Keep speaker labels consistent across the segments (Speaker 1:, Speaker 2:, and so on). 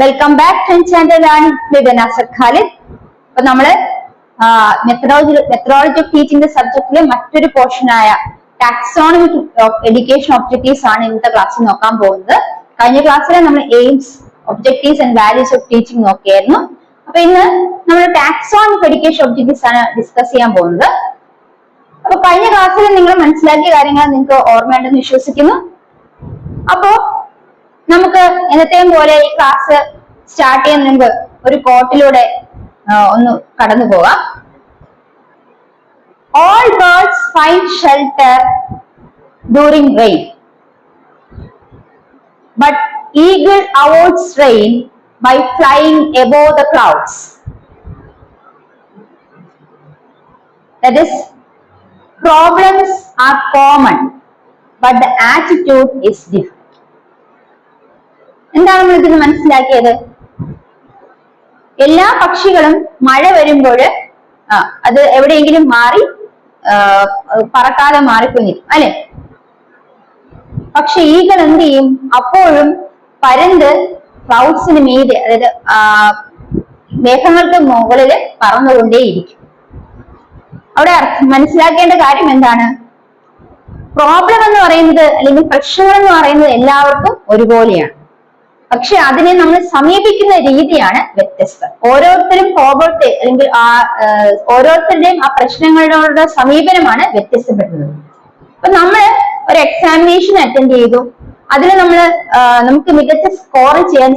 Speaker 1: Welcome back to channel learning Nasar Khalid. അപ്പൊ നമ്മൾ methodology methodology of teaching സബ്ജക്റ്റിലെ മറ്റൊരു പോർഷനായ ടാക്സോണമി ഓഫ് എഡ്യൂക്കേഷൻ ഒബ്ജക്റ്റീവ്സ് ആണ് ഇന്നത്തെ ക്ലാസ്സിൽ നോക്കാൻ പോകുന്നത്. കഴിഞ്ഞ ക്ലാസ്സിൽ നമ്മൾ aims objectives and values of teaching നോക്കിയായിരുന്നു. അപ്പൊ ഇന്ന് നമ്മൾ ടാക്സോണിക് എഡ്യൂക്കേഷൻ ഒബ്ജക്റ്റീവ്സ് ആണ് ഡിസ്കസ് ചെയ്യാൻ പോകുന്നത്. അപ്പൊ കഴിഞ്ഞ ക്ലാസ്സിൽ നിങ്ങൾ മനസ്സിലാക്കിയ കാര്യങ്ങൾ നിങ്ങൾക്ക് ഓർമ്മയുണ്ടെന്ന് വിശ്വസിക്കുന്നു. അപ്പോ നമുക്ക് എന്നത്തെയും പോലെ ഈ ക്ലാസ് സ്റ്റാർട്ട് ചെയ്യുന്നതിന് മുമ്പ് ഒരു കോട്ടിലൂടെ ഒന്ന് കടന്നു പോവാം. All birds find shelter during rain but eagle avoids rain by flying above the clouds that is problems are common but the attitude is different. എന്താണ് നമ്മൾ ഇതിന് മനസ്സിലാക്കിയത്? എല്ലാ പക്ഷികളും മഴ വരുമ്പോൾ അത് എവിടെയെങ്കിലും മാറി പറക്കാതെ മാറിപ്പോയിരിക്കും അല്ലെ? പക്ഷെ ഈകൾ എന്ത് ചെയ്യും? അപ്പോഴും പരന്ത് ക്ലൗഡ്സിന് മീതെ അതായത് മേഘങ്ങൾക്ക് മുകളിൽ പറന്നുകൊണ്ടേയിരിക്കും. അവിടെ മനസ്സിലാക്കേണ്ട കാര്യം എന്താണ്? പ്രോബ്ലം എന്ന് പറയുന്നത് അല്ലെങ്കിൽ പ്രശ്നങ്ങൾ എന്ന് പറയുന്നത് എല്ലാവർക്കും ഒരുപോലെയാണ്. പക്ഷെ അതിനെ നമ്മൾ സമീപിക്കുന്ന രീതിയാണ് വ്യത്യസ്തം. ഓരോരുത്തരും പ്രോബ്ലത്തെ അല്ലെങ്കിൽ ആ ഓരോരുത്തരുടെയും ആ പ്രശ്നങ്ങളോടുള്ള സമീപനമാണ് വ്യത്യസ്തപ്പെടുന്നത്. അപ്പൊ നമ്മൾ ഒരു എക്സാമിനേഷൻ അറ്റൻഡ് ചെയ്തു. അതിൽ നമ്മൾ നമുക്ക് മികച്ച സ്കോർ ചെയ്യാൻ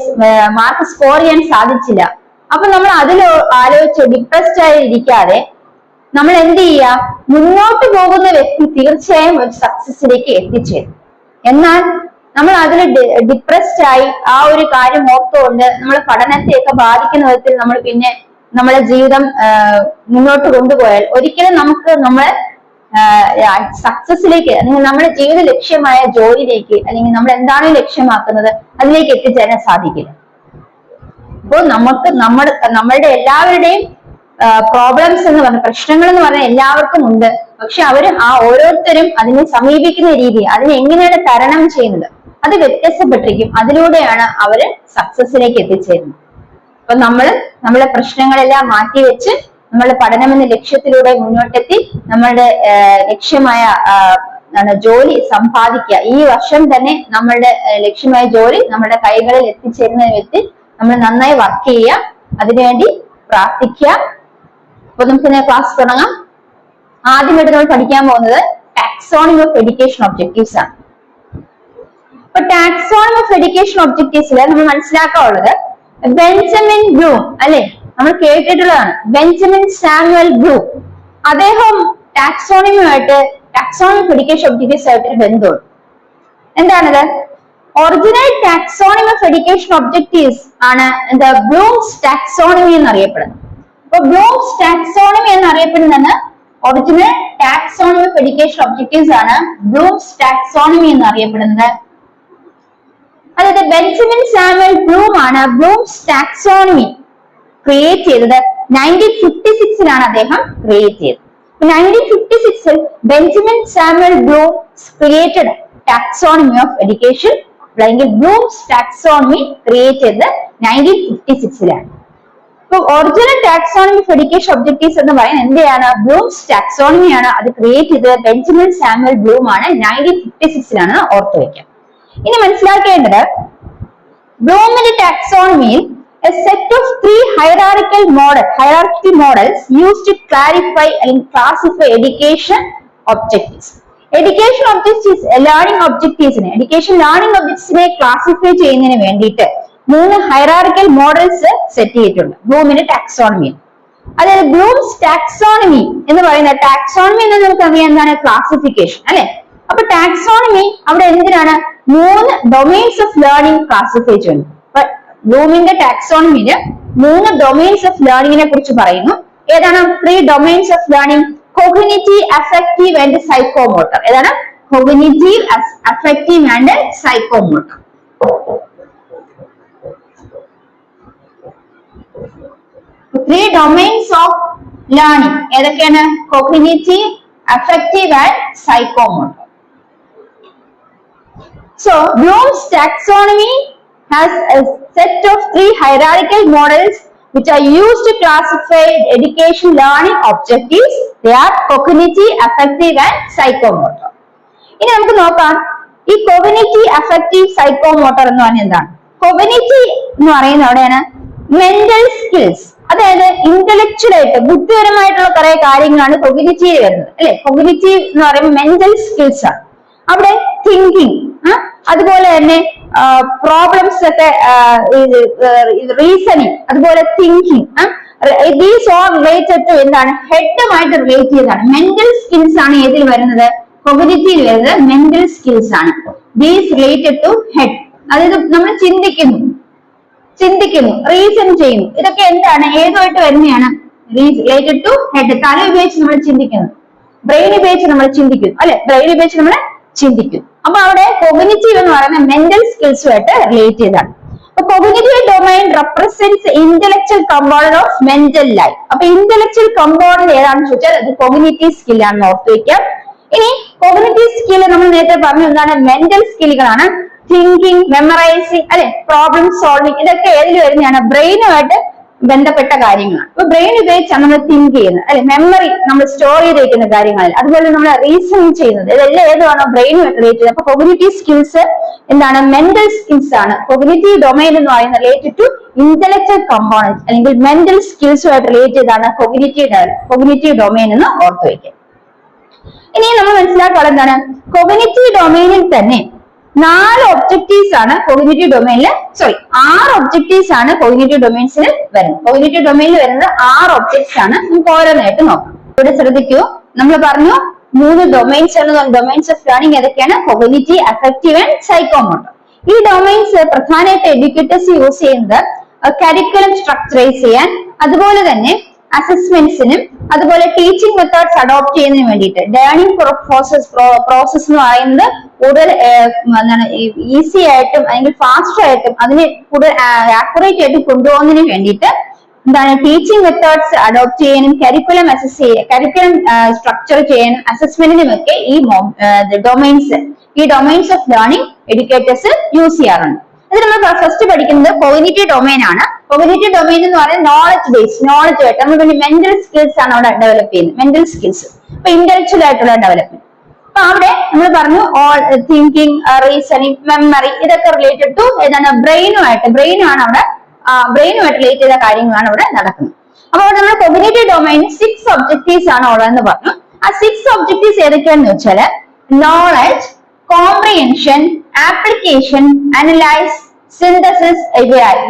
Speaker 1: മാർക്ക് സ്കോർ ചെയ്യാൻ സാധിച്ചില്ല. അപ്പൊ നമ്മൾ അതിൽ ആലോചിച്ച് ഡിപ്രസ്ഡ് ആയി ഇരിക്കാതെ നമ്മൾ എന്ത് ചെയ്യുക മുന്നോട്ട് പോകുന്ന വ്യക്തി തീർച്ചയായും ഒരു സക്സസിലേക്ക് എത്തിച്ചേരും. എന്നാൽ നമ്മൾ അതിൽ ഡിപ്രസ്ഡ് ആയി ആ ഒരു കാര്യം ഓർത്തുകൊണ്ട് നമ്മുടെ പഠനത്തെയൊക്കെ ബാധിക്കുന്ന വിധത്തിൽ നമ്മൾ പിന്നെ നമ്മുടെ ജീവിതം മുന്നോട്ട് കൊണ്ടുപോയാൽ ഒരിക്കലും നമുക്ക് നമ്മളെ സക്സസിലേക്ക് അല്ലെങ്കിൽ നമ്മുടെ ജീവിത ലക്ഷ്യമായ ജോലിയിലേക്ക് അല്ലെങ്കിൽ നമ്മൾ എന്താണ് ലക്ഷ്യമാക്കുന്നത് അതിലേക്ക് എത്തിച്ചേരാൻ സാധിക്കില്ല. അപ്പോൾ നമുക്ക് നമ്മുടെ നമ്മളുടെ എല്ലാവരുടെയും പ്രോബ്ലംസ് എന്ന് പറഞ്ഞ പ്രശ്നങ്ങൾ എന്ന് പറഞ്ഞാൽ എല്ലാവർക്കും ഉണ്ട്. പക്ഷെ അവരും ആ ഓരോരുത്തരും അതിനെ സമീപിക്കുന്ന രീതി അതിനെ എങ്ങനെയാണ് തരണം ചെയ്യുന്നത്? അത് വ്യത്യസ്തപ്പെട്ടിരിക്കും. അതിലൂടെയാണ് അവർ സക്സസിലേക്ക് എത്തിച്ചേരുന്നത്. അപ്പൊ നമ്മൾ നമ്മളെ പ്രശ്നങ്ങളെല്ലാം മാറ്റിവെച്ച് നമ്മുടെ പഠനം എന്ന ലക്ഷ്യത്തിലൂടെ മുന്നോട്ടെത്തി നമ്മളുടെ ലക്ഷ്യമായ ജോലി സമ്പാദിക്കുക. ഈ വർഷം തന്നെ നമ്മളുടെ ലക്ഷ്യമായ ജോലി നമ്മുടെ കൈകളിൽ എത്തിച്ചേരുന്ന വ്യക്തി നമ്മൾ നന്നായി വർക്ക് ചെയ്യുക. അതിനുവേണ്ടി പ്രാർത്ഥിക്കുക. അപ്പൊ നമുക്ക് ക്ലാസ് തുടങ്ങാം. ആദ്യമായിട്ട് നമ്മൾ പഠിക്കാൻ പോകുന്നത് ടാക്സോണമി ഓഫ് എഡ്യൂക്കേഷൻ ഒബ്ജക്റ്റീവ്സ് ആണ്. അപ്പൊ ടാക്സോണമി ഓഫ് എഡ്യൂക്കേഷൻ ഒബ്ജക്റ്റീവ്സിൽ നമ്മൾ മനസ്സിലാക്കാനുള്ളത് ബെഞ്ചമിൻ ബ്ലൂ അല്ലെ? നമ്മൾ കേട്ടിട്ടുള്ളതാണ്. ബെഞ്ചമിൻ സാമുവൽ ബ്ലൂ അദ്ദേഹം ടാക്സോണമിയുമായിട്ട് ടാക്സോണമി ഓഫ് എഡ്യൂക്കേഷൻ ഒബ്ജക്റ്റീവ്സ് ആയിട്ട് ബന്ധമുണ്ട് എന്താണത്? Original taxonomy of education objectives ആണ് എന്താ ബ്ലൂംസ് ടാക്സോണമി എന്നറിയപ്പെടുന്നത്. അപ്പൊ ബ്ലൂംസ് ടാക്സോണമി എന്നറിയപ്പെടുന്നത് original taxonomy of education objectives ആണ് ബ്ലൂംസ് ടാക്സോണമി എന്നറിയപ്പെടുന്നത്. അതായത് ബെഞ്ചമിൻ സാമുവൽ ബ്ലൂം ആണ് ബ്ലൂംസ് ടാക്സോണമി ക്രിയേറ്റ് ചെയ്തത്. നയന്റീൻ ഫിഫ്റ്റി സിക്സിലാണ് അദ്ദേഹം ക്രിയേറ്റ് ചെയ്തത്. നയന്റീൻ ഫിഫ്റ്റി സിക്സിൽ Benjamin Samuel Bloom created taxonomy of education അല്ലെങ്കിൽ ബ്ലൂംസ് ടാക്സോണമി ക്രിയേറ്റ് ചെയ്തത് നയന്റീൻ ഫിഫ്റ്റി സിക്സിലാണ് ഇപ്പൊ original taxonomy of education objectives എന്ന് പറയുന്നത് എന്തെയാണ്? ബ്ലൂംസ് ടാക്സോണമി ആണ് അത് ക്രിയേറ്റ് ചെയ്തത്. ബെഞ്ചമിൻ സാമുവൽ ബ്ലൂം ആണ്. നയന്റീൻ ഫിഫ്റ്റി സിക്സിലാണ് ഓർത്തു വെക്കുക ഇനി മനസ്സിലാക്കേണ്ടത് ബ്ലൂമിന്റെ ടാക്സോണമിയിൽ a set of three hierarchical model hierarchy used to clarify and classify education objectives. Education objectives learning ഒബ്ജക്റ്റീവ്സിനെ education learning ഒബ്ജക്ട്സിനെ ക്ലാസിഫൈ ചെയ്യുന്നതിന് വേണ്ടിയിട്ട് മൂന്ന് ഹൈറാർക്കൽ മോഡൽസ് സെറ്റ് ചെയ്തിട്ടുണ്ട് ബ്ലൂമിന്റെ ടാക്സോണമി അതായത് ബ്ലൂംസ് ടാക്സോണമി എന്ന് പറയുന്ന ടാക്സോണമി എന്ന് നമുക്ക് അറിയാം എന്താണ് ക്ലാസിഫിക്കേഷൻ അല്ലെ? അപ്പൊ ടാക്സോണമി അവിടെ എന്തിനാണ് മൂന്ന് ഡൊമൈൻസ് ഓഫ് ലേണിംഗ് ക്ലാസിഫൈ ചെയ്യുന്നു ബ്ലൂമിന്റെ ടാക്സോണമിയിൽ മൂന്ന് ഡൊമൈൻസ് ഓഫ് ലേണിംഗിനെ കുറിച്ച് പറയുന്നു. ഏതാണ്? Three domains of learning cognitive affective and psychomotor ഏതാണ്? Cognitive affective and psychomotor three domains of learning ഏതൊക്കെയാണ്? Cognitive affective and psychomotor So Bloom's taxonomy has a set of three hierarchical models which are used to classify education learning objectives. They are cognitive, affective and psychomotor. ഇനി നമുക്ക് നോക്കാം. ഈ cognitive affective psychomotor എന്ന് പറഞ്ഞാൽ എന്താണ്? Cognitive എന്ന് mental അവിടെയാണ് mental skills അതായത് ഇന്റലക്ച്വൽ ആയിട്ട് ബുദ്ധിപരമായിട്ടുള്ള കുറെ കാര്യങ്ങളാണ് കൊഗ്നിറ്റീവ് വരുന്നത്. അല്ലെ? കൊഗ്നിറ്റീവ് എന്ന് പറയുമ്പോൾ മെന്റൽ സ്കിൽസ് ആണ്. അവിടെ തിങ്കിങ് അതുപോലെ തന്നെ പ്രോബ്ലംസ് ഒക്കെ റീസണിങ് അതുപോലെ thinking these all related to എന്താണ്? ഹെഡുമായിട്ട് റിലേറ്റ് ചെയ്തതാണ്. മെന്റൽ സ്കിൽസ് ആണ് ഏതിൽ വരുന്നത്? കൊഗ്നിറ്റീവ് വരുന്നത് മെന്റൽ സ്കിൽസ് ആണ്. ദീസ് റിലേറ്റഡ് ടു ഹെഡ് അതായത് നമ്മൾ ചിന്തിക്കുന്നു. ചിന്തിക്കുന്നു റീസൺ ചെയ്യുന്നു. ഇതൊക്കെ എന്താണ്? ഏതുമായിട്ട് വരുന്നതാണ്? റിലേറ്റഡ് ടു ഹെഡ് തല ഉപയോഗിച്ച് നമ്മൾ ചിന്തിക്കുന്നു. ബ്രെയിൻ ഉപയോഗിച്ച് നമ്മൾ ചിന്തിക്കുന്നു. അല്ലെ? ബ്രെയിൻ ഉപയോഗിച്ച് നമ്മൾ ചിന്തിക്കും അപ്പൊ അവിടെ കൊഗ്നിറ്റീവ് എന്ന് പറയുന്ന മെന്റൽ സ്കിൽസുമായിട്ട് റിലേറ്റ് ചെയ്താണ്. അപ്പൊ cognitive domain represents intellectual component of mental life അപ്പൊ ഇന്റലക്ച്വൽ കമ്പോണന്റ് ഏതാണെന്ന് ചോദിച്ചാൽ അത് കൊഗ്നിറ്റീവ് സ്കിൽ ആണെന്ന് ഓർത്ത് വെക്കാം ഇനി Cognitive സ്കിൽ നമ്മൾ നേരത്തെ പറഞ്ഞു എന്താണ്? മെന്റൽ സ്കില്ലുകളാണ് തിങ്കിങ് മെമ്മറൈസിങ് അല്ലെ പ്രോബ്ലം സോൾവിങ് ഇതൊക്കെ ഏതിൽ വരുന്നതാണ്? ബ്രെയിനുമായിട്ട് ബന്ധപ്പെട്ട കാര്യങ്ങളാണ്. അപ്പൊ ബ്രെയിൻ ഉപയോഗിച്ചാണ് നമ്മൾ തിങ്ക് ചെയ്യുന്നത്. അല്ലെ? മെമ്മറി നമ്മൾ സ്റ്റോർ ചെയ്തിരിക്കുന്ന കാര്യങ്ങളിൽ അതുപോലെ നമ്മൾ റീസണിങ് ചെയ്യുന്നത്. ഇതെല്ലാം ഏതാണോ ബ്രെയിൻ റിലേറ്റ് ചെയ്ത് അപ്പൊ കൊഗ്നിറ്റീവ് സ്കിൽസ് എന്താണ്? മെന്റൽ സ്കിൽസ് ആണ്. കൊഗ്നിറ്റീവ് ഡൊമൈൻ എന്ന് പറയുന്നത് റിലേറ്റഡ് ടു ഇന്റലക്ച്വൽ കമ്പോണൻസ് അല്ലെങ്കിൽ മെന്റൽ സ്കിൽസുമായിട്ട് റിലേറ്റ് ചെയ്താണ് കൊഗ്നിറ്റീവ് കൊഗ്നിറ്റീവ് ഡൊമൈൻ എന്ന് ഓർത്തു വയ്ക്കുക. ഇനി നമ്മൾ മനസ്സിലാക്കുക എന്താണ്? കൊഗ്നിറ്റീവ് ഡൊമൈനിൽ തന്നെ നാല് ഒബ്ജക്റ്റീവ്സ് ആണ് കൊഗ്നിറ്റീവ് ഡൊമൈനിൽ സോറി ആറ് ഒബ്ജക്റ്റീവ്സ് ആണ് കൊഗ്നിറ്റീവ് ഡൊമൈൻസിൽ വരുന്നത്. കൊഗ്നിറ്റീവ് ഡൊമൈനിൽ വരുന്നത് ആറ് ഒബ്ജക്ട്സ് ആണ്. നമുക്ക് ഓരോന്നായിട്ട് നോക്കാം. ഇവിടെ ശ്രദ്ധിക്കൂ. നമ്മൾ പറഞ്ഞു മൂന്ന് ഡൊമൈൻസ് ആണ്. ഡൊമൈൻസ് ഓഫ് ലേണിംഗ് ഏതൊക്കെയാണ്? കൊഗ്നിറ്റീവ് അഫക്റ്റീവ് ആൻഡ് സൈക്കോമോട്ടർ ഈ ഡൊമൈൻസ് പ്രധാനമായിട്ട് എഡ്യൂക്കേറ്റേഴ്സ് യൂസ് ചെയ്യുന്നത് കരിക്കുലം സ്ട്രക്ചറൈസ് ചെയ്യാൻ അതുപോലെ തന്നെ അസസ്മെന്റ്സിനും അതുപോലെ ടീച്ചിങ് മെത്തേഡ്സ് അഡോപ്റ്റ് ചെയ്യുന്നതിന് വേണ്ടിയിട്ട്. ലേണിംഗ് പ്രോസസ് പ്രോസസ് എന്ന് പറയുന്നത് കൂടുതൽ എന്താണ് ഈസി ആയിട്ടും അല്ലെങ്കിൽ ഫാസ്റ്റ് ആയിട്ടും അതിനെ കൂടുതൽ ആക്യുറേറ്റ് ആയിട്ട് കൊണ്ടുപോകുന്നതിന് വേണ്ടിയിട്ട് എന്താണ് ടീച്ചിങ് മെത്തേഡ്സ് അഡോപ്റ്റ് ചെയ്യാനും കരിക്കുലം അസസ് ചെയ്യാൻ കരിക്കുലം സ്ട്രക്ചർ ചെയ്യാനും അസസ്മെന്റിനും ഒക്കെ ഈ ഡൊമൈൻസ് ഈ domains of learning educators use ചെയ്യാറുണ്ട്. ഇത് നമ്മൾ ഫസ്റ്റ് പഠിക്കുന്നത് കോഗ്നിറ്റീവ് ഡൊമൈൻ ആണ്. കോഗ്നിറ്റീവ് ഡൊമൈൻ എന്ന് പറയുന്നത് നോളജ് ബേസ് നോളജ് ആയിട്ട് നമ്മൾ മെന്റൽ സ്കിൽസ് ആണ് അവിടെ ഡെവലപ്പ് ചെയ്യുന്നത്. മെന്റൽ സ്കിൽസ് ഇപ്പൊ ഇന്റലക്ച്വൽ ആയിട്ടുള്ള ഡെവലപ്മെന്റ് അപ്പൊ അവിടെ നമ്മൾ പറഞ്ഞു ഓൾ തിങ്കിങ് റീസണിങ് മെമ്മറി ഇതൊക്കെ റിലേറ്റഡ് ടു ഏതാണ് ബ്രെയിനുമായിട്ട് ബ്രെയിനാണ് അവിടെ ബ്രെയിനുമായിട്ട് റിലേറ്റ് ചെയ്ത കാര്യങ്ങളാണ് അവിടെ നടക്കുന്നത്. അപ്പൊ അവിടെ നമ്മൾ കൊഗ്നേറ്റീവ് ഡൊമൈനിൽ സിക്സ് ഒബ്ജക്റ്റീവ്സ് ആണ് ഉള്ളതെന്ന് പറഞ്ഞു. ആ സിക്സ് ഒബ്ജക്റ്റീവ്സ് ഏതൊക്കെയാണെന്ന് വെച്ചാൽ knowledge comprehension application analyse synthesis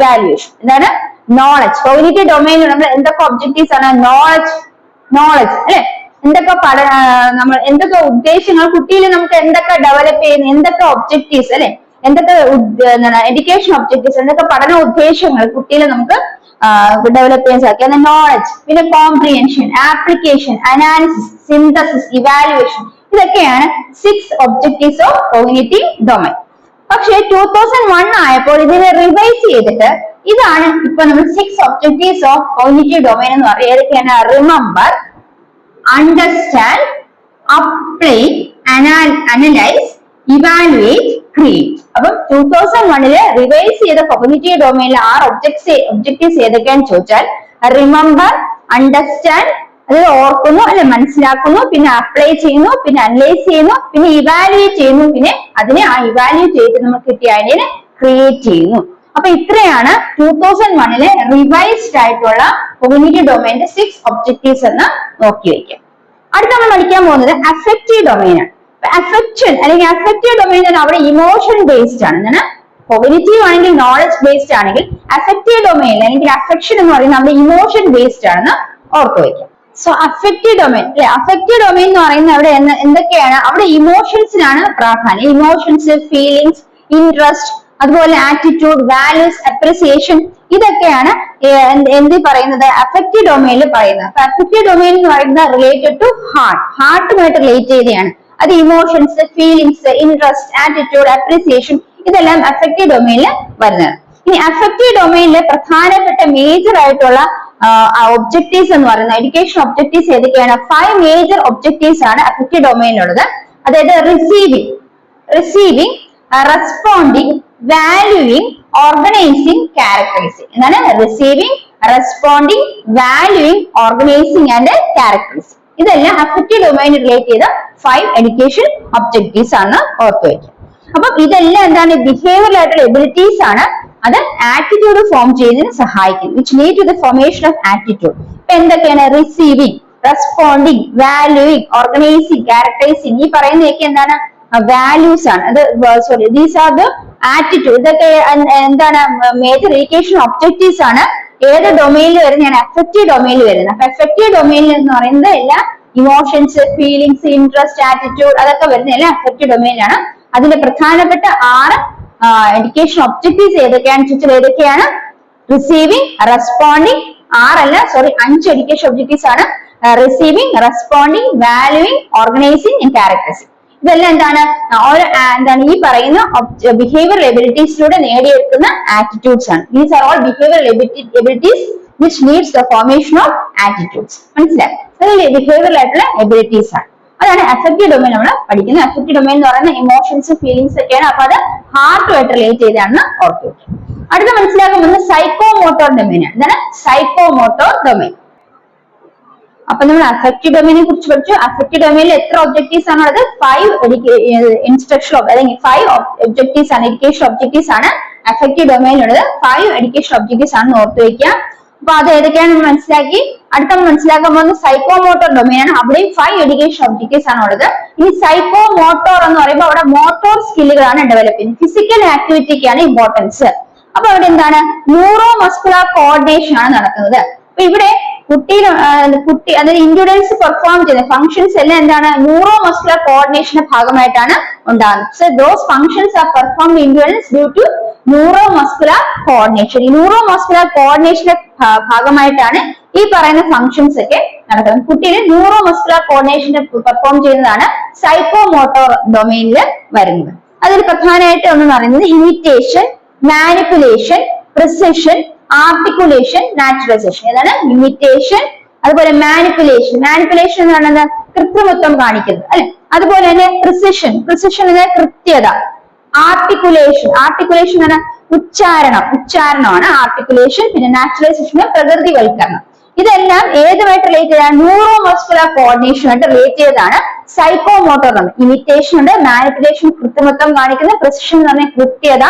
Speaker 1: valuation എന്താണ് നോളജ് കോഗ്നേറ്റീവ് ഡൊമൈനിൽ നമ്മൾ എന്തൊക്കെ ഒബ്ജക്റ്റീവ്സ് ആണ്? നോളജ് നോളജ് അല്ലെ? എന്തൊക്കെ പഠ നമ്മൾ എന്തൊക്കെ ഉദ്ദേശങ്ങൾ കുട്ടിയിൽ നമുക്ക് എന്തൊക്കെ ഡെവലപ്പ് ചെയ്യുന്ന എന്തൊക്കെ ഒബ്ജക്റ്റീവ്സ് അല്ലെ? എന്തൊക്കെ എന്താണ് എഡ്യൂക്കേഷൻ ഒബ്ജക്റ്റീവ്സ് എന്തൊക്കെ പഠന ഉദ്ദേശങ്ങൾ കുട്ടിയിൽ നമുക്ക് ഡെവലപ്പ് ചെയ്യാൻ സാധിക്കും. നോളജ് പിന്നെ comprehension application analysis synthesis evaluation ഇതൊക്കെയാണ് six objectives of cognitive domain പക്ഷെ ടൂ തൗസൻഡ് വൺ ആയപ്പോൾ ഇതിനെ റിവൈസ് ചെയ്തിട്ട് ഇതാണ് ഇപ്പൊ നമ്മൾ six objectives of cognitive domain എന്ന് പറയുന്നത്. ഏതൊക്കെയാണ്? Remember apply, analyse evaluate create അപ്പം ടൂ തൗസൻഡ് വണ്ണിൽ റിവൈസ് ചെയ്ത കൊഗ്നിറ്റീവ് ഡൊമൈനിലെ ആറ് ഒബ്ജക്ട്സ് ഒബ്ജക്റ്റീവ്സ് ഏതൊക്കെയാന്ന് ചോദിച്ചാൽ റിമെമ്പർ അണ്ടർസ്റ്റാൻഡ് അത് ഓർക്കുന്നു അല്ലെ മനസ്സിലാക്കുന്നു പിന്നെ അപ്ലൈ ചെയ്യുന്നു പിന്നെ അനലൈസ് ചെയ്യുന്നു പിന്നെ ഇവാലുവേറ്റ് ചെയ്യുന്നു പിന്നെ അതിനെ ആ ഇവാലുവേറ്റ് ചെയ്ത് നമുക്ക് കിട്ടിയ ഐഡിയനെ ക്രിയേറ്റ് ചെയ്യുന്നു. അപ്പൊ ഇത്രയാണ് ടൂ തൗസൻഡ് വണ്ണിലെ റിവൈസ്ഡ് ആയിട്ടുള്ള കൊമ്യൂണിറ്റി ഡൊമൈന്റെ സിക്സ് ഒബ്ജക്റ്റീവ്സ് എന്ന് നോക്കി വയ്ക്കാം അടുത്ത നമ്മൾ പഠിക്കാൻ പോകുന്നത് അഫക്റ്റീവ് ഡൊമൈൻ ആണ്. അഫക്ഷൻ അല്ലെങ്കിൽ അഫക്റ്റീവ് ഡൊമൈൻ അവിടെ ഇമോഷൻ ബേസ്ഡ് ആണ്. എന്താണ്? കോഗ്നിറ്റീവ് ആണെങ്കിൽ നോളജ് ബേസ്ഡ് ആണെങ്കിൽ അഫക്റ്റീവ് ഡൊമൈൻ അല്ലെങ്കിൽ അഫക്ഷൻ എന്ന് പറയുന്നത് നമ്മുടെ ഇമോഷൻ ബേസ്ഡ് ആണെന്ന് ഓർത്തു വയ്ക്കാം സോ അഫക്റ്റീവ് ഡൊമൈൻ അല്ലെ? അഫക്റ്റീവ് ഡൊമൈൻ എന്ന് പറയുന്നത് അവിടെ എന്തൊക്കെയാണ്? അവിടെ ഇമോഷൻസിനാണ് പ്രാധാന്യം. ഇമോഷൻസ് ഫീലിങ്സ് ഇൻട്രസ്റ്റ് അതുപോലെ ആറ്റിറ്റ്യൂഡ് വാല്യൂസ് അപ്രിസിയേഷൻ ഇതൊക്കെയാണ് എന്ത് പറയുന്നത്? അഫക്റ്റീവ് ഡൊമൈനിൽ പറയുന്നത്. അപ്പൊ അഫക്റ്റീവ് ഡൊമൈൻ എന്ന് പറയുന്നത് റിലേറ്റഡ് ടു ഹാർട്ട് ഹാർട്ടുമായിട്ട് റിലേറ്റ് ചെയ്തെയാണ് അത് emotions feelings interest attitude appreciation ഇതെല്ലാം അഫക്റ്റീവ് ഡൊമൈനിൽ വരുന്നത്. ഇനി അഫക്റ്റീവ് ഡൊമൈനിലെ പ്രധാനപ്പെട്ട മേജർ ആയിട്ടുള്ള ഒബ്ജക്റ്റീവ്സ് എന്ന് പറയുന്നത് എഡ്യൂക്കേഷൻ ഒബ്ജക്റ്റീവ്സ് ഏതൊക്കെയാണ്? ഫൈവ് മേജർ ഒബ്ജക്റ്റീവ്സ് ആണ് അഫക്റ്റീവ് ഡൊമൈനിലുള്ളത് അതായത് receiving receiving responding valuing organising characteristic എന്താണ്? Receiving responding valuing organising and characteristic ഇതെല്ലാം അഫക്റ്റീവ് ഡൊമൈൻ റിലേറ്റ് ചെയ്ത ഫൈവ് എഡ്യൂക്കേഷൻ ഒബ്ജക്റ്റീവ്സ് ആണ് ഓർത്തു വയ്ക്കുക. അപ്പം ഇതെല്ലാം എന്താണ്? ബിഹേവിയർ ആയിട്ടുള്ള എബിലിറ്റീസ് ആണ്. അത് ആറ്റിറ്റ്യൂഡ് ഫോം ചെയ്യുന്നതിന് സഹായിക്കും which lead to the formation of attitude ഇപ്പൊ എന്തൊക്കെയാണ്? Receiving responding valuing organising characterising ഈ പറയുന്നതൊക്കെ എന്താണ്? വാല്യൂസ് ആണ്. അത് sorry these are the attitude ഇതൊക്കെ എന്താണ് മേജർ എഡ്യൂക്കേഷൻ ഒബ്ജക്റ്റീവ്സ് ആണ്. ഏത് ഡൊമൈനിൽ വരുന്നതാണ് എഫക്റ്റീവ് ഡൊമൈനിൽ വരുന്നത്. അപ്പൊ എഫക്റ്റീവ് ഡൊമൈനിൽ എന്ന് പറയുന്നത് എല്ലാം ഇമോഷൻസ് ഫീലിങ്സ് ഇൻട്രസ്റ്റ് ആറ്റിറ്റ്യൂഡ് അതൊക്കെ വരുന്ന എല്ലാം എഫക്റ്റീവ് ഡൊമൈനിലാണ് അതിന്റെ പ്രധാനപ്പെട്ട ആറ് എഡ്യൂക്കേഷൻ ഒബ്ജക്റ്റീവ്സ് ഏതൊക്കെയാണ്? ചോദിച്ചാൽ ഏതൊക്കെയാണ്? റിസീവിംഗ് റെസ്പോണ്ടിങ് ആറല്ല സോറി അഞ്ച് എഡ്യൂക്കേഷൻ ഒബ്ജക്റ്റീവ്സ് ആണ്. Receiving responding valuing organising and characterising ഇതെല്ലാം എന്താണ്? ഓരോ എന്താണ് ഈ പറയുന്ന ബിഹേവിയർ എബിലിറ്റീസിലൂടെ നേടിയെടുക്കുന്ന ആറ്റിറ്റ്യൂഡ്സ് ആണ്. These are all behaviour abilities which needs the formation of attitudes മനസ്സിലായി? അതല്ലേ ബിഹേവിയർ ആയിട്ടുള്ള എബിലിറ്റീസ് ആണ്. അതാണ് അഫക്റ്റീവ് ഡൊമൈൻ നമ്മൾ പഠിക്കുന്നത്. അഫക്റ്റീവ് ഡൊമൈൻ എന്ന് പറയുന്ന ഇമോഷൻസ് ഫീലിംഗ്സ് ഒക്കെയാണ്. അപ്പൊ അത് ഹാർട്ടുമായിട്ട് റിലേറ്റ് ചെയ്താണ് ഓർക്കുക അടുത്ത മനസ്സിലാക്കുന്നത് സൈക്കോ മോട്ടോർ ഡൊമൈൻ ആണ്. എന്താണ്? സൈക്കോ മോട്ടോർ ഡൊമൈൻ അപ്പൊ നമ്മൾ അഫക്റ്റീവ് ഡൊമൈനെ കുറിച്ച് പഠിച്ചു. അഫക്റ്റീവ് ഡൊമൈനിൽ എത്ര ഒബ്ജക്റ്റീവ്സ് ആണ് ഉള്ളത്? ഫൈവ് ഇൻസ്ട്രക്ഷൻ അല്ലെങ്കിൽ ഫൈവ് ഒബ്ജക്റ്റീവ്സ് ആണ് എഡ്യൂക്കേഷൻ ഒബ്ജക്റ്റീവ്സ് ആണ് അഫക്റ്റീവ് ഡൊമൈനിലുള്ളത് ഫൈവ് എഡ്യൂക്കേഷൻ ഒബ്ജക്റ്റീവ്സ് ആണ് ഓർത്ത് വയ്ക്കുക. അപ്പൊ അത് ഏതൊക്കെയാണെന്ന് മനസ്സിലാക്കി. അടുത്ത മനസ്സിലാക്കാൻ പോകുന്നത് സൈക്കോ മോട്ടോർ ഡൊമൈൻ ആണ്. അവിടെയും ഫൈവ് എഡ്യൂക്കേഷൻ ഒബ്ജക്റ്റീവ്സ് ആണ് ഉള്ളത്. ഇനി സൈക്കോ മോട്ടോർ എന്ന് പറയുമ്പോൾ അവിടെ മോട്ടോർ സ്കില്ലുകളാണ് ഡെവലപ്പ് ചെയ്യുന്നത്. ഫിസിക്കൽ ആക്ടിവിറ്റിക്കാണ് ഇമ്പോർട്ടൻസ് അപ്പൊ അവിടെ എന്താണ്? ന്യൂറോ മസ്കുലർ കോർഡിനേഷൻ ആണ് നടക്കുന്നത്. അപ്പൊ ഇവിടെ കുട്ടിയിൽ കുട്ടി അതായത് ഇൻഡ്യൂഡൻസ് പെർഫോം ചെയ്യുന്ന ഫങ്ഷൻസ് എല്ലാം എന്താണ്? ന്യൂറോ മസ്കുലർ കോർഡിനേഷന്റെ ഭാഗമായിട്ടാണ് ഉണ്ടാകുന്നത്. So those functions are perform endurance due to neuro muscular coordination ഈ ന്യൂറോ മസ്കുലർ കോർഡിനേഷന്റെ ഭാഗമായിട്ടാണ് ഈ പറയുന്ന ഫങ്ഷൻസ് ഒക്കെ നടക്കുന്നത്. കുട്ടിയിൽ ന്യൂറോ മസ്കുലർ കോർഡിനേഷന്റെ പെർഫോം ചെയ്യുന്നതാണ് സൈക്കോ മോട്ടോർ ഡൊമൈനിൽ വരുന്നത്. അതിൽ പ്രധാനമായിട്ട് ഒന്ന് പറയുന്നത് imitation manipulation precision articulation naturalisation ഏതാണ് ഇമിറ്റേഷൻ അതുപോലെ മാനിപ്പുലേഷൻ മാനിപ്പുലേഷൻ എന്ന് പറയുന്നത് കൃത്രിമത്വം കാണിക്കുന്നത് അല്ലെ? അതുപോലെ തന്നെ പ്രിസിഷൻ പ്രിസിഷൻ എന്ന കൃത്യത. ആർട്ടിക്കുലേഷൻ ആർട്ടിക്കുലേഷൻ എന്ന ഉച്ചാരണം. ഉച്ചാരണമാണ് ആർട്ടിക്കുലേഷൻ പിന്നെ നാച്ചുറലൈസേഷൻ പ്രകൃതിവൽക്കരണം. ഇതെല്ലാം ഏതുമായിട്ട് റിലേറ്റ് ചെയ്താണ് ന്യൂറോ മസ്കുലർ കോർഡിനേഷനുമായിട്ട് റിലേറ്റ് ചെയ്തതാണ് സൈക്കോ മോട്ടോർ ഇമിറ്റേഷൻ ഉണ്ട് മാനിപ്പുലേഷൻ കൃത്രിമത്വം കാണിക്കുന്ന പ്രസിഷൻ എന്ന് പറഞ്ഞ കൃത്യത.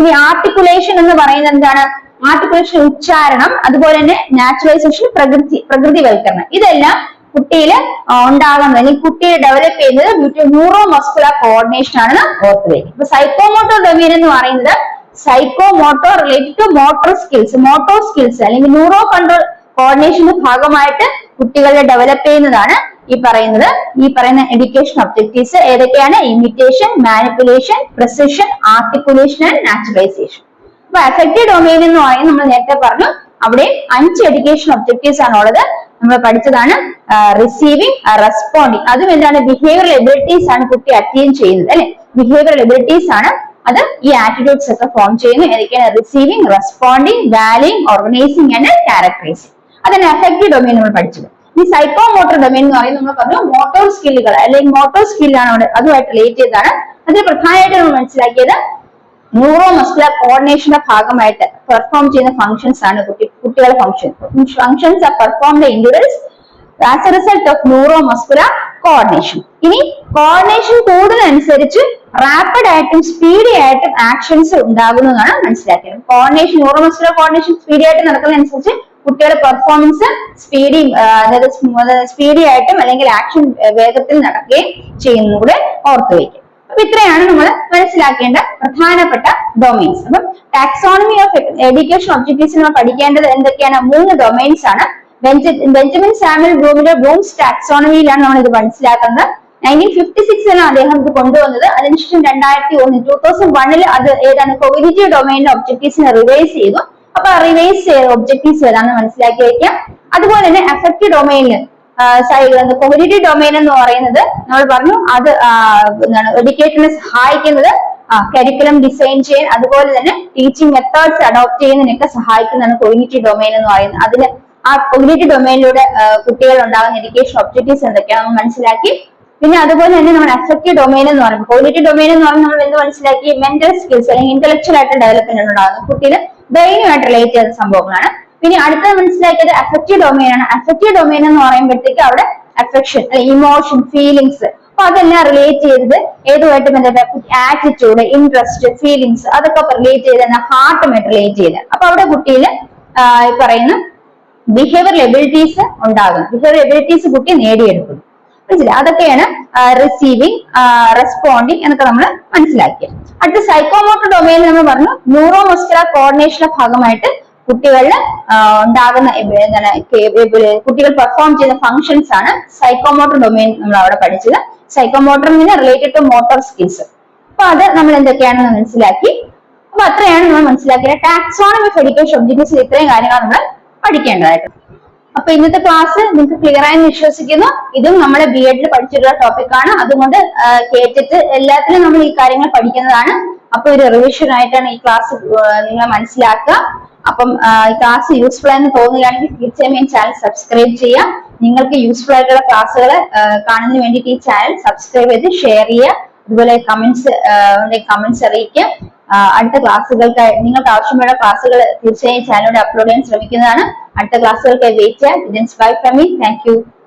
Speaker 1: ഇനി ആർട്ടിക്കുലേഷൻ എന്ന് പറയുന്നത് എന്താണ്? ആർട്ടിക്കുലേഷൻ ഉച്ചാരണം അതുപോലെ തന്നെ നാച്ചുറലൈസേഷൻ പ്രകൃതി പ്രകൃതിവൽക്കരണം. ഇതെല്ലാം കുട്ടിയിൽ ഉണ്ടാകുന്നത് അല്ലെങ്കിൽ കുട്ടിയെ ഡെവലപ്പ് ചെയ്യുന്നത് ന്യൂറോ മസ്കുലർ കോർഡിനേഷൻ ആണെന്ന് ഓർത്ത് വയ്ക്കും ഇപ്പൊ സൈക്കോമോട്ടോ ഡൊമീൻ എന്ന് പറയുന്നത് psycho motor related to motor skills motor skills അല്ലെങ്കിൽ ന്യൂറോ കൺട്രോൾ കോർഡിനേഷന്റെ ഭാഗമായിട്ട് കുട്ടികളെ ഡെവലപ്പ് ചെയ്യുന്നതാണ് ഈ പറയുന്നത്. ഈ പറയുന്ന എഡ്യൂക്കേഷൻ ഒബ്ജക്റ്റീവ്സ് ഏതൊക്കെയാണ്? Imitation manipulation precision articulation and naturalisation അപ്പൊ അഫക്റ്റീവ് ഡൊമൈൻ എന്ന് പറയുന്നത് നമ്മൾ നേരത്തെ പറഞ്ഞു. അവിടെ അഞ്ച് എഡ്യൂക്കേഷൻ ഒബ്ജക്റ്റീവ്സ് ആണ് ഉള്ളത്. നമ്മൾ പഠിച്ചതാണ് റിസീവിങ് റെസ്പോണ്ടിങ് അതും എന്താണ്? ബിഹേവിയറൽ എബിലിറ്റീസ് ആണ് കുട്ടി അറ്റൈൻ ചെയ്യുന്നത് അല്ലെ? ബിഹേവിയറൽ എബിലിറ്റീസ് ആണ് അത് ഈ ആറ്റിറ്റ്യൂഡ്സ് ഒക്കെ ഫോം ചെയ്യുന്നു. ഏതൊക്കെയാണ്? Receiving responding valuing organising and characterising അതാണ് അഫക്റ്റീവ് ഡൊമൈൻ നമ്മൾ പഠിച്ചത്. ഈ സൈക്കോ മോട്ടോർ ഡൊമൈൻ എന്ന് പറയുന്നത് നമ്മൾ പറഞ്ഞു മോട്ടോർ സ്കില്ലുകൾ അല്ലെങ്കിൽ മോട്ടോർ സ്കില്ലാണ് അതുമായിട്ട് റിലേറ്റ് ചെയ്തതാണ്. അതിൽ പ്രധാനമായിട്ട് നമ്മൾ മനസ്സിലാക്കിയത് ന്യൂറോ മസ്കുലർ കോർഡിനേഷന്റെ ഭാഗമായിട്ട് പെർഫോം ചെയ്യുന്ന ഫങ്ഷൻസ് ആണ് കുട്ടി കുട്ടികളുടെ function functions are perform endurance as a result of neuro muscular coordination ഇനി കോർഡിനേഷൻ കൂടുന്നതനുസരിച്ച് റാപ്പിഡ് ആയിട്ടും സ്പീഡി ആയിട്ടും ആക്ഷൻസ് ഉണ്ടാകുന്നതാണ് മനസ്സിലാക്കിയത്. Coordination neuro muscular coordination speedy ആയിട്ട് നടക്കുന്നതനുസരിച്ച് കുട്ടികളുടെ പെർഫോമൻസ് സ്പീഡി അതായത് സ്പീഡി ആയിട്ടും അല്ലെങ്കിൽ ആക്ഷൻ വേഗത്തിൽ നടക്കുകയും ചെയ്യുന്നതുകൂടെ ഓർത്തു വയ്ക്കും അപ്പൊ ഇത്രയാണ് നമ്മൾ മനസ്സിലാക്കേണ്ട പ്രധാനപ്പെട്ട ഡൊമൈൻസ് അപ്പം ടാക്സോണമി ഓഫ് എഡ്യൂക്കേഷൻ ഒബ്ജക്റ്റീവ്സ് നമ്മൾ പഠിക്കേണ്ടത് എന്തൊക്കെയാണ്? മൂന്ന് ഡൊമൈൻസ് ആണ്. ബെഞ്ചമിൻ സാമിൽ ബ്ലൂമിന്റെ ബ്ലൂംസ് ടാക്സോണമിയിലാണ് നമ്മൾ ഇത് മനസ്സിലാക്കുന്നത്. നയന്റീൻ ഫിഫ്റ്റി സിക്സിലാണ് അദ്ദേഹം ഇത് കൊണ്ടുവന്നത്. അതിനുശേഷം രണ്ടായിരത്തി ഒന്ന് ടൂ തൗസൻഡ് വണ്ണിൽ അത് ഏതാണ്? കോഗ്നിറ്റീവ് ഡൊമൈനിലെ ഒബ്ജക്റ്റീവ്സിനെ റിവൈസ് ചെയ്തു. അപ്പൊ റിവൈസ് ചെയ്ത ഒബ്ജക്റ്റീവ്സ് ഏതാണെന്ന് മനസ്സിലാക്കി വയ്ക്കാം. അതുപോലെ തന്നെ എഫക്റ്റീവ് ഡൊമൈനിൽ കോഗ്നിറ്റീവ് ഡൊമൈൻ എന്ന് പറയുന്നത് നമ്മൾ പറഞ്ഞു അത് എന്താണ് എഡ്യൂക്കേഷനെ സഹായിക്കുന്നത് കരിക്കുലം ഡിസൈൻ ചെയ്യാൻ അതുപോലെ തന്നെ ടീച്ചിങ് മെത്തേഡ്സ് അഡോപ്റ്റ് ചെയ്യുന്നതിനൊക്കെ സഹായിക്കുന്നതാണ് കോഗ്നിറ്റീവ് ഡൊമൈൻ എന്ന് പറയുന്നത്. അതിന് ആ കോഗ്നിറ്റീവ് ഡൊമൈനിലൂടെ കുട്ടികൾ ഉണ്ടാകുന്ന എഡ്യൂക്കേഷൻ ഒബ്ജക്റ്റീവ്സ് എന്തൊക്കെയാണെന്ന് മനസ്സിലാക്കി. പിന്നെ അതുപോലെ തന്നെ നമ്മൾ അഫക്റ്റീവ് ഡൊമൈൻ എന്ന് പറയുന്നത് കോഗ്നേറ്റീവ് ഡൊമൈൻ എന്ന് പറയുമ്പോൾ നമ്മൾ എന്ത് മനസ്സിലാക്കി? മെന്റൽ സ്കിൽസ് അല്ലെങ്കിൽ ഇന്റലക്ച്വൽ ആയിട്ട് ഡെവലപ്മെന്റ് ഉണ്ടാകുന്നത് കുട്ടിയിൽ ബ്രെയിനുമായിട്ട് റിലേറ്റ് ചെയ്യുന്ന സംഭവങ്ങളാണ്. പിന്നെ അടുത്തത് മനസ്സിലാക്കിയത് അഫക്റ്റീവ് ഡൊമൈൻ ആണ്. അഫക്റ്റീവ് ഡൊമൈൻ എന്ന് പറയുമ്പോഴത്തേക്ക് അവിടെ അഫെക്ഷൻ ഇമോഷൻ ഫീലിങ്സ് അപ്പൊ അതെല്ലാം റിലേറ്റ് ചെയ്തത് ഏതുമായിട്ട് ബന്ധപ്പെട്ട? ആറ്റിറ്റ്യൂഡ് ഇൻട്രസ്റ്റ് ഫീലിങ്സ് അതൊക്കെ റിലേറ്റ് ചെയ്ത് ഹാർട്ടുമായിട്ട് റിലേറ്റ് ചെയ്ത് അപ്പൊ അവിടെ കുട്ടിയിൽ പറയുന്ന ബിഹേവിയർ എബിലിറ്റീസ് ഉണ്ടാകും. ബിഹേവിയർ എബിലിറ്റീസ് കുട്ടി നേടിയെടുക്കും മനസ്സിലായി? അതൊക്കെയാണ് റിസീവിങ് റെസ്പോണ്ടിങ് എന്നൊക്കെ നമ്മൾ മനസ്സിലാക്കിയത്. അടുത്ത സൈക്കോമോട്ടർ ഡൊമൈനിൽ നമ്മൾ പറഞ്ഞു ന്യൂറോ മസ്കുലർ കോർഡിനേഷന്റെ ഭാഗമായിട്ട് കുട്ടികളിൽ ഉണ്ടാകുന്ന കുട്ടികൾ പെർഫോം ചെയ്യുന്ന ഫങ്ഷൻസ് ആണ് സൈക്കോമോട്ടർ ഡൊമൈൻ നമ്മൾ അവിടെ പഠിച്ചത്. സൈക്കോമോട്ടറിന് റിലേറ്റഡ് ടു മോട്ടോർ സ്കിൽസ് അപ്പൊ അത് നമ്മൾ എന്തൊക്കെയാണെന്ന് മനസ്സിലാക്കി. അപ്പൊ അത്രയാണ് നമ്മൾ മനസ്സിലാക്കിയത്. ടാക്സോണമി ഓഫ് എഡ്യൂക്കേഷൻ ഒബ്ജക്റ്റീവ്സിൽ ഇത്രയും കാര്യങ്ങൾ നമ്മൾ പഠിക്കേണ്ടതായിട്ട്. അപ്പൊ ഇന്നത്തെ ക്ലാസ് നിങ്ങൾക്ക് ക്ലിയർ ആയെന്ന് വിശ്വസിക്കുന്നു. ഇതും നമ്മുടെ ബി എഡിൽ പഠിച്ചിട്ടുള്ള ടോപ്പിക് ആണ്. അതുകൊണ്ട് കേട്ടിട്ട് എല്ലാത്തിലും നമ്മൾ ഈ കാര്യങ്ങൾ പഠിക്കുന്നതാണ്. അപ്പൊ ഒരു റിവിഷൻ ആയിട്ടാണ് ഈ ക്ലാസ് നിങ്ങൾ മനസ്സിലാക്കുക. അപ്പം ക്ലാസ് യൂസ്ഫുൾ ആണെന്ന് തോന്നുകയാണെങ്കിൽ തീർച്ചയായും ഈ ചാനൽ സബ്സ്ക്രൈബ് ചെയ്യുക. നിങ്ങൾക്ക് യൂസ്ഫുൾ ആയിട്ടുള്ള ക്ലാസ്സുകൾ കാണുന്നതിന് വേണ്ടിയിട്ട് ഈ ചാനൽ സബ്സ്ക്രൈബ് ചെയ്ത് ഷെയർ ചെയ്യുക. അതുപോലെ കമന്റ്സ് കമന്റ്സ് അറിയിക്കുക. അടുത്ത ക്ലാസ്സുകൾക്കായി നിങ്ങൾക്ക് ആവശ്യമുള്ള ക്ലാസ്സുകൾ തീർച്ചയായും ചാനലിലൂടെ അപ്ലോഡ് ചെയ്യാൻ ശ്രമിക്കുന്നതാണ്. അടുത്ത ക്ലാസ്സുകൾക്കായി വെയിറ്റ് ചെയ്യാം ബൈ ഫ്രം താങ്ക്